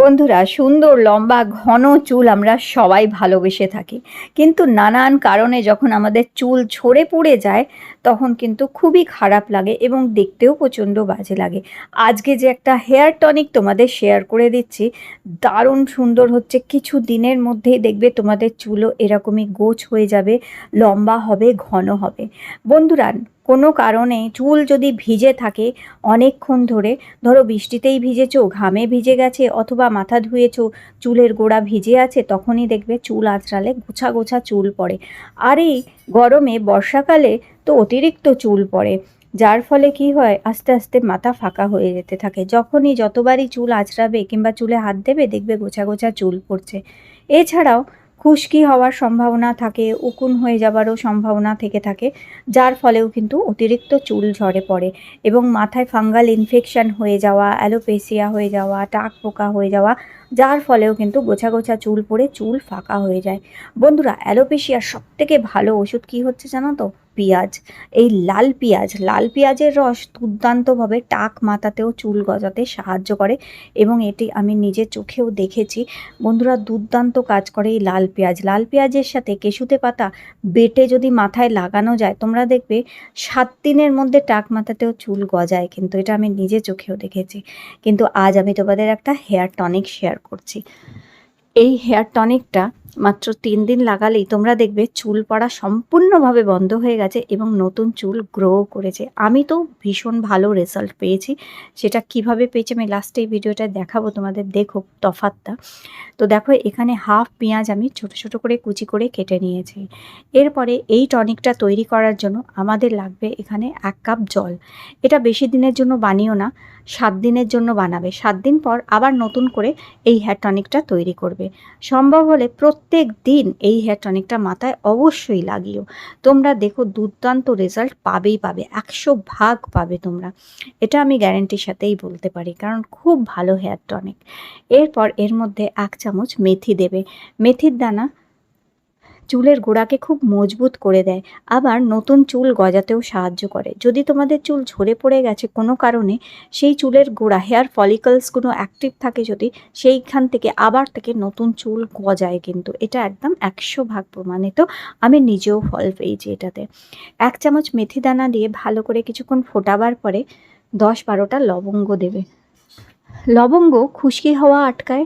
বন্ধুরা, সুন্দর, লম্বা, ঘন চুল আমরা সবাই ভালোবেসে থাকি। কিন্তু নানান কারণে যখন আমাদের চুল ঝরে পড়ে যায়, তখন কিন্তু খুবই খারাপ লাগে এবং দেখতেও প্রচণ্ড বাজে লাগে। আজকে যে একটা হেয়ার টনিক তোমাদের শেয়ার করে দিচ্ছি, দারুণ সুন্দর হচ্ছে। কিছু দিনের মধ্যেই দেখবে তোমাদের চুলও এরকমই গোছ হয়ে যাবে, লম্বা হবে, ঘন হবে। বন্ধুরা কোনো কারণে চুল যদি ভিজে থাকে অনেকক্ষণ ধরে, ধরো বৃষ্টিতেই ভিজেছো, ঘামে ভিজে গেছে অথবা মাথা ধুয়েছো, চুলের গোড়া ভিজে আছে, তখনই দেখবে চুল আঁচড়ালে গোছা গোছা চুল পড়ে। আর এই গরমে বর্ষাকালে তো অতিরিক্ত চুল পড়ে, যার ফলে কি হয়, আস্তে আস্তে মাথা ফাঁকা হয়ে যেতে থাকে। যখনই যতবারই চুল আঁচড়াবে কিংবা চুলে হাত দেবে, দেখবে গোছা গোছা চুল পড়ছে। এছাড়াও খুশকি হওয়ার সম্ভাবনা থাকে, উকুন হয়ে যাবারও সম্ভাবনা থেকে থাকে, যার ফলেও কিন্তু অতিরিক্ত চুল ঝরে পড়ে এবং মাথায় ফাঙ্গাল ইনফেকশন হয়ে যাওয়া, অ্যালোপেসিয়া হয়ে যাওয়া, টাক পোকা হয়ে যাওয়া, যার ফলেও কিন্তু গোছা গোছা চুল পড়ে চুল ফাঁকা হয়ে যায়। বন্ধুরা অ্যালোপেশিয়ার সবথেকে ভালো ওষুধ কি হচ্ছে জানো তো? পেঁয়াজ, এই লাল পেঁয়াজ, লাল পেঁয়াজের রস দুর্দান্তভাবে টাক মাথাতেও চুল গজাতে সাহায্য করে এবং এটি আমি নিজের চোখেও দেখেছি। বন্ধুরা, দুর্দান্ত কাজ করে এই লাল পেঁয়াজ। লাল পেঁয়াজের সাথে কেশুতে পাতা বেটে যদি মাথায় লাগানো যায়, তোমরা দেখবে সাত দিনের মধ্যে টাক মাথাতেও চুল গজায় কিন্তু এটা আমি নিজে চোখেও দেখেছি। কিন্তু আজ আমি তোমাদের একটা হেয়ার টনিক শেয়ার করছি। এই হেয়ার টনিকটা মাত্র তিন দিন লাগালেই তোমরা দেখবে চুল পড়া সম্পূর্ণভাবে বন্ধ হয়ে গেছে এবং নতুন চুল গ্রো করেছে। আমি তো ভীষণ ভালো রেজাল্ট পেয়েছি। সেটা কীভাবে পেয়েছি আমি লাস্টে এই ভিডিওটা দেখাবো, তোমাদের দেখো তফাতটা তো দেখো, এখানে হাফ পেঁয়াজ আমি ছোট ছোট করে কুচি করে কেটে নিয়েছি। এরপরে এই টনিকটা তৈরি করার জন্য আমাদের লাগবে এখানে এক কাপ জল। এটা বেশি দিনের জন্য বানিও না। সাত দিনের জন্য বানাবে। সাত দিন পর আবার নতুন করে এই হেয়ার টনিকটা তৈরি করবে। সম্ভব হলে প্রত্যেক দিন এই হেয়ার টনিকটা মাথায় অবশ্যই লাগিও। তোমরা দেখো দুর্দান্ত রেজাল্ট পাবেই পাবে, একশো ভাগ পাবে তোমরা। এটা আমি গ্যারেন্টির সাথেই বলতে পারি, কারণ খুব ভালো হেয়ার টনিক এরপর এর মধ্যে এক চামচ মেথি দেবে। মেথির দানা চুলের গোড়াকে খুব মজবুত করে দেয়। আবার নতুন চুল গজাতেও সাহায্য করে। যদি তোমাদের চুল ঝরে পড়ে গেছে কোনো কারণে, সেই চুলের গোড়া, হেয়ার ফলিকলসগুলো অ্যাক্টিভ থাকে যদি, সেইখান থেকে আবার থেকে নতুন চুল গজায় কিন্তু। এটা একদম একশো ভাগ প্রমাণিত। আমি নিজেও ফল পেয়েছি এটাতে। এক চামচ মেথি দানা দিয়ে ভালো করে কিছুক্ষণ ফোটাবার পরে দশ বারোটা লবঙ্গ দেবে। লবঙ্গ খুশকি হওয়া আটকায়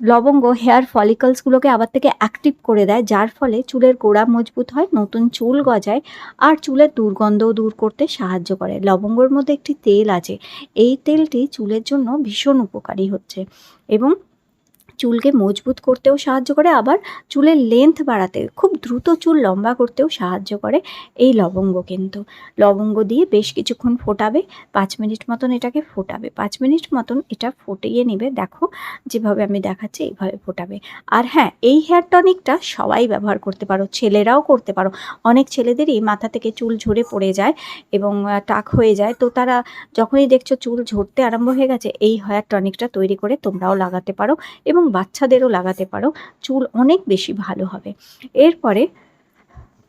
লবঙ্গ হেয়ার ফলিকলসগুলোকে আবার থেকে অ্যাক্টিভ করে দেয়, যার ফলে চুলের গোড়া মজবুত হয়, নতুন চুল গজায়, আর চুলের দুর্গন্ধও দূর করতে সাহায্য করে। লবঙ্গর মধ্যে একটি তেল আছে, এই তেলটি চুলের জন্য ভীষণ উপকারী হচ্ছে এবং চুলকে মজবুত করতেও সাহায্য করে, আবার চুলের লেন্থ বাড়াতে খুব দ্রুত চুল লম্বা করতেও সাহায্য করে এই লবঙ্গ কিন্তু। লবঙ্গ দিয়ে বেশ কিছুক্ষণ ফোটাবে, পাঁচ মিনিট মতন এটাকে ফোটাবে, পাঁচ মিনিট মতন এটা ফুটিয়ে নেবে, দেখো যেভাবে আমি দেখাচ্ছি এইভাবে ফোটাবে। আর হ্যাঁ এই হেয়ার টনিকটা সবাই ব্যবহার করতে পারো, ছেলেরাও করতে পারো। অনেক ছেলেদেরই মাথা থেকে চুল ঝরে পড়ে যায় এবং টাক হয়ে যায়। তো তারা যখনই দেখছ চুল ঝরতে আরম্ভ হয়ে গেছে, এই হেয়ার টনিকটা তৈরি করে তোমরাও লাগাতে পারো এবং বাচ্চাদেরও লাগাতে পারো, চুল অনেক বেশি ভালো হবে। এরপরে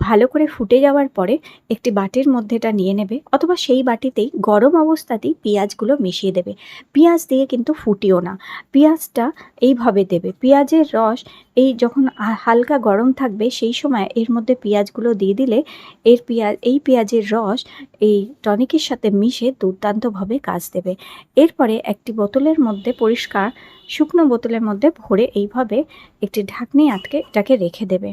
ভালো করে ফুটে যাওয়ার পরে একটি বাটির মধ্যে এটা নিয়ে নেবে, অথবা সেই বাটিতেই গরম অবস্থাতেই পেঁয়াজগুলো মিশিয়ে দেবে। পেঁয়াজ দিয়ে কিন্তু ফুটিও না। পেঁয়াজটা এইভাবে দেবে। পেঁয়াজের রস এই যখন হালকা গরম থাকবে, সেই সময় এর মধ্যে পেঁয়াজগুলো দিয়ে দিলে এর পেঁয়াজ, এই পেঁয়াজের রস এই টনিকের সাথে মিশে দুর্দান্তভাবে কাজ দেবে। এরপরে একটি বোতলের মধ্যে পরিষ্কার শুকনো বোতলের মধ্যে ভরে এইভাবে একটি ঢাকনি আটকে এটাকে রেখে দেবে।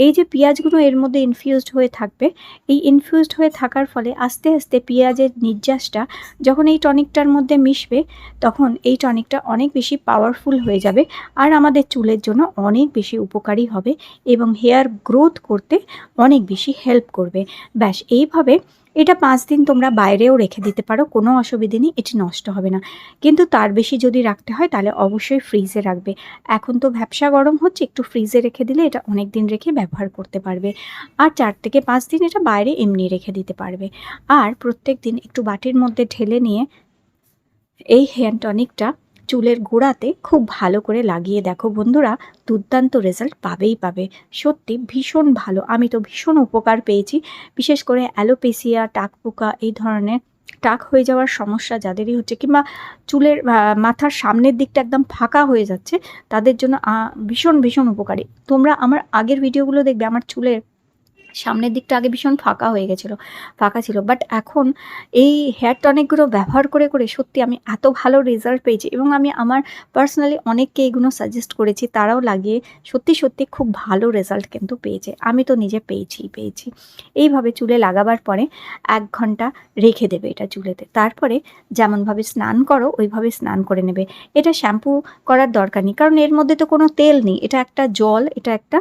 এই যে পেঁয়াজগুলো এর মধ্যে ইনফিউজড হয়ে থাকবে, এই ইনফিউজড হয়ে থাকার ফলে আস্তে আস্তে পেঁয়াজের নির্যাসটা যখন এই টনিকটার মধ্যে মিশবে, তখন এই টনিকটা অনেক বেশি পাওয়ারফুল হয়ে যাবে আর আমাদের চুলের জন্য অনেক বেশি উপকারী হবে এবং হেয়ার গ্রোথ করতে অনেক বেশি হেল্প করবে। ব্যাস, এইভাবে এটা পাঁচ দিন তোমরা বাইরেও রেখে দিতে পারো, কোনো অসুবিধে নেই, এটি নষ্ট হবে না। কিন্তু তার বেশি যদি রাখতে হয়, তাহলে অবশ্যই ফ্রিজে রাখবে। এখন তো ভ্যাবসা গরম হচ্ছে, একটু ফ্রিজে রেখে দিলে এটা অনেক দিন রেখে ব্যবহার করতে পারবে। আর চার থেকে পাঁচ দিন এটা বাইরে এমনি রেখে দিতে পারবে। আর প্রত্যেক দিন একটু বাটির মধ্যে ঢেলে নিয়ে এই হ্যান্ড টনিকটা চুলের গোড়াতে খুব ভালো করে লাগিয়ে দেখো বন্ধুরা, দুর্দান্ত রেজাল্ট পাবেই পাবে। সত্যি ভীষণ ভালো। আমি তো ভীষণ উপকার পেয়েছি। বিশেষ করে অ্যালোপেসিয়া, টাক পোকা এই ধরনের টাক হয়ে যাওয়ার সমস্যা যাদেরই হচ্ছে কিংবা চুলের মাথার সামনের দিকটা একদম ফাঁকা হয়ে যাচ্ছে, তাদের জন্য ভীষণ ভীষণ উপকারী। তোমরা আমার আগের ভিডিওগুলো দেখবে, আমার চুলের সামনের দিকটা আগে ভীষণ ফাঁকা হয়ে গেছিল, ফাঁকা ছিল। বাট এখন এই হেয়ার টনিকগুলো ব্যবহার করে করে সত্যি আমি এত ভালো রেজাল্ট পেয়েছি এবং আমি আমার পার্সোনালি অনেককে এগুলো সাজেস্ট করেছি, তারাও লাগিয়ে সত্যি সত্যি খুব ভালো রেজাল্ট কিন্তু পেয়েছে। আমি তো নিজে পেয়েছি পেয়েছি। এইভাবে চুলে লাগাবার পরে এক ঘণ্টা রেখে দেবে এটা চুলেতে। তারপরে যেমনভাবে স্নান করো, ওইভাবে স্নান করে নেবে। এটা শ্যাম্পু করার দরকার নেই, কারণ এর মধ্যে তো কোনো তেল নেই। এটা একটা জল, এটা একটা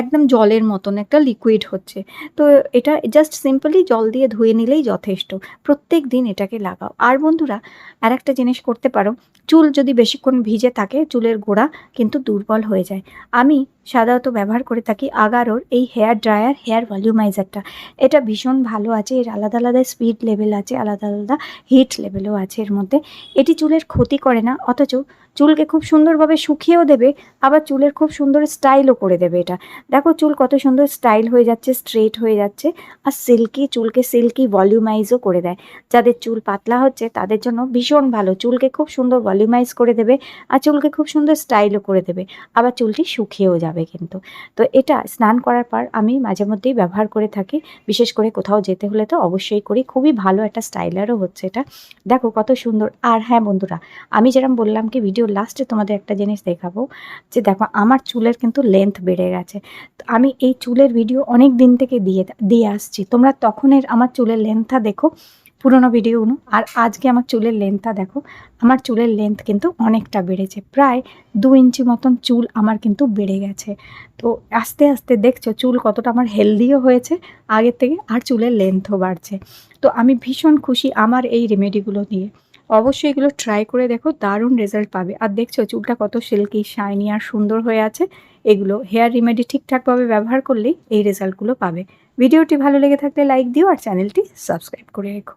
একদম জলের মতন একটা লিকুইড হচ্ছে। তো এটা জাস্ট সিম্পলি জল দিয়ে ধুয়ে নিলেই যথেষ্ট। প্রত্যেক দিন এটাকে লাগাও। আর বন্ধুরা আর একটা জিনিস করতে পারো। চুল যদি বেশিক্ষণ ভিজে থাকে, চুলের গোড়া কিন্তু দুর্বল হয়ে যায়। আমি সাধারণত ব্যবহার করে থাকি আগারোর এই হেয়ার ড্রায়ার, হেয়ার ভলিউমাইজারটা। এটা ভীষণ ভালো আছে, এর আলাদা আলাদা স্পিড লেভেল আছে, আলাদা আলাদা হিট লেভেলও আছে এর মধ্যে। এটি চুলের ক্ষতি করে না, অথচ চুলকে খুব সুন্দরভাবে শুকিয়েও দেবে, আবার চুলের খুব সুন্দর স্টাইলও করে দেবে এটা। দেখো চুল কত সুন্দর স্টাইল হয়ে যাচ্ছে স্ট্রেট হয়ে যাচ্ছে, আর সিল্কি চুলকে সিল্কি ভলিউমাইজও করে দেয়। যাদের চুল পাতলা হচ্ছে, তাদের জন্য ভীষণ ভালো। চুলকে খুব সুন্দর ভলিউমাইজ করে দেবে, আর চুলকে খুব সুন্দর স্টাইলও করে দেবে, আবার চুলটি শুকিয়েও যাবে। কিন্তু। তো এটা স্নান করার পর আমি মাঝে মধ্যেই ব্যবহার করে থাকি। বিশেষ করে কোথাও যেতে হলে তো অবশ্যই করি। খুবই ভালো একটা স্টাইলারও হচ্ছে এটা। দেখো কত সুন্দর। আর হ্যাঁ বন্ধুরা, আমি যেরকম বললাম কি ভিডিও লাস্টে তোমাদের একটা জিনিস দেখাবো যে দেখো আমার চুলের কিন্তু লেন্থ বেড়ে গেছে। আমি এই চুলের ভিডিও অনেক দিন থেকে দিয়ে দিয়ে আসছি। তোমরা তখনের আমার চুলের লেন্থটা দেখো। পুরোনো ভিডিওগুলো আর আজকে আমার চুলের লেন্থটা দেখো, আমার চুলের লেন্থ কিন্তু অনেকটা বেড়েছে। প্রায় দু ইঞ্চি মতন চুল আমার কিন্তু বেড়ে গেছে। তো আস্তে আস্তে দেখছ, চুল কতটা আমার হেলদিও হয়েছে, আগের থেকে আর চুলের লেন্থও বাড়ছে। তো আমি ভীষণ খুশি আমার এই রেমেডিগুলো নিয়ে অবশ্যই এগুলো ট্রাই করে দেখো, দারুণ রেজাল্ট পাবে। আর দেখছ, চুলটা কত সিল্কি শাইনি আর সুন্দর হয়ে আছে। এগুলো হেয়ার রেমেডি ঠিকঠাকভাবে ব্যবহার করলেই এই রেজাল্টগুলো পাবে। ভিডিওটি ভালো লেগে থাকলে লাইক দিও আর চ্যানেলটি সাবস্ক্রাইব করে রেখো।